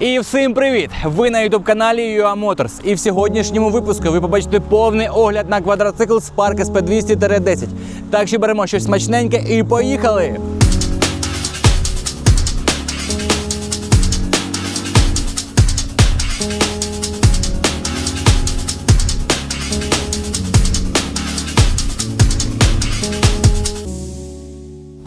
І всім привіт! Ви на youtube каналі UA Motors. І в сьогоднішньому випуску ви побачите повний огляд на квадроцикл Spark SP200-10. Так що беремо щось смачненьке і поїхали!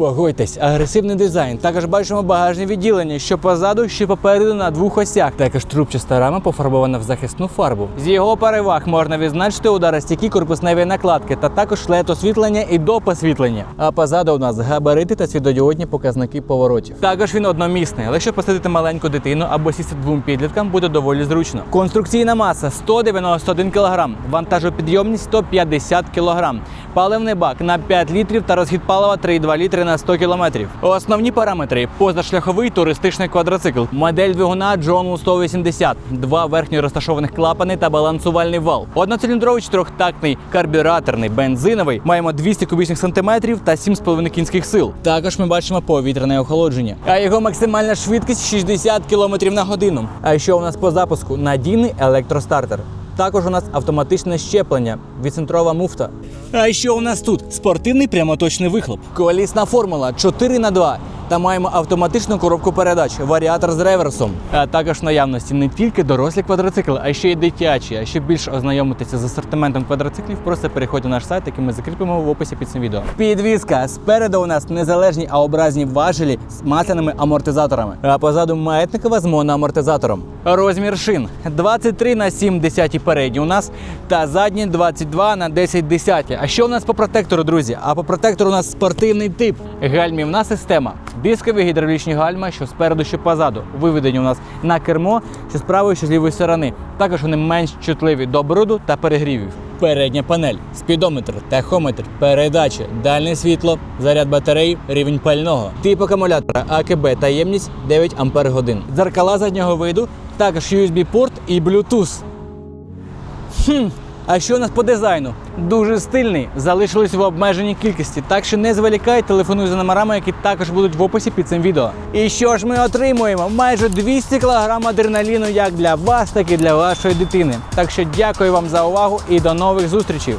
Погодьтесь, агресивний дизайн. Також бачимо багажне відділення, що позаду, що попереду на двох осях. Також трубчаста рама пофарбована в захисну фарбу. З його переваг можна відзначити ударостійкі корпусневі накладки та також лед освітлення і доп освітлення. А позаду у нас габарити та світодіодні показники поворотів. Також він одномісний, але якщо посадити маленьку дитину або сісти двом підліткам, буде доволі зручно. Конструкційна маса 191 кг, вантажопідйомність 150 кг, паливний бак на 5 літрів та розхід палива 3,2 літри на 100 км. Основні параметри: позашляховий туристичний квадроцикл, модель двигуна Джону 180, два верхньо розташованих клапани та балансувальний вал. Одноциліндровий чотирьохтактний карбюраторний бензиновий. Маємо 200 кубічних сантиметрів та 7,5 кінських сил. Також ми бачимо повітряне охолодження. А його максимальна швидкість 60 км на годину. А що у нас по запуску? Надійний електростартер. Також у нас автоматичне щеплення, відцентрова муфта. А що у нас тут? Спортивний прямоточний вихлоп. Колісна формула 4 на 2 та маємо автоматичну коробку передач, варіатор з реверсом. А також в наявності не тільки дорослі квадроцикли, а ще й дитячі. А щоб більше ознайомитися з асортиментом квадроциклів, просто переходьте на наш сайт, який ми закріпимо в описі під цим відео. Підвізка. Спереду у нас незалежні, а образні важелі з масляними амортизаторами. А позаду маятникова з моноамортизатором. Розмір шин 23 на 7 десяті передні у нас та задні 22 на 10 десяті. А що у нас по протектору, друзі? А по протектору у нас спортивний тип. Гальмівна система. Дискові гідравлічні гальма, що спереду, що позаду. Виведені у нас на кермо, що з правої, що з лівої сторони. Також вони менш чутливі до бруду та перегрівів. Передня панель, спідометр, тахометр, передача, дальне світло, заряд батареї, рівень пального, тип акумулятора АКБ та ємність 9 Ампер годин. Дзеркала заднього виду, також USB-порт і Bluetooth. Хм, а що у нас по дизайну? Дуже стильний, залишились в обмеженій кількості. Так що не зволікай, телефонуй за номерами, які також будуть в описі під цим відео. І що ж ми отримуємо? Майже 200 кг адреналіну як для вас, так і для вашої дитини. Так що дякую вам за увагу і до нових зустрічей.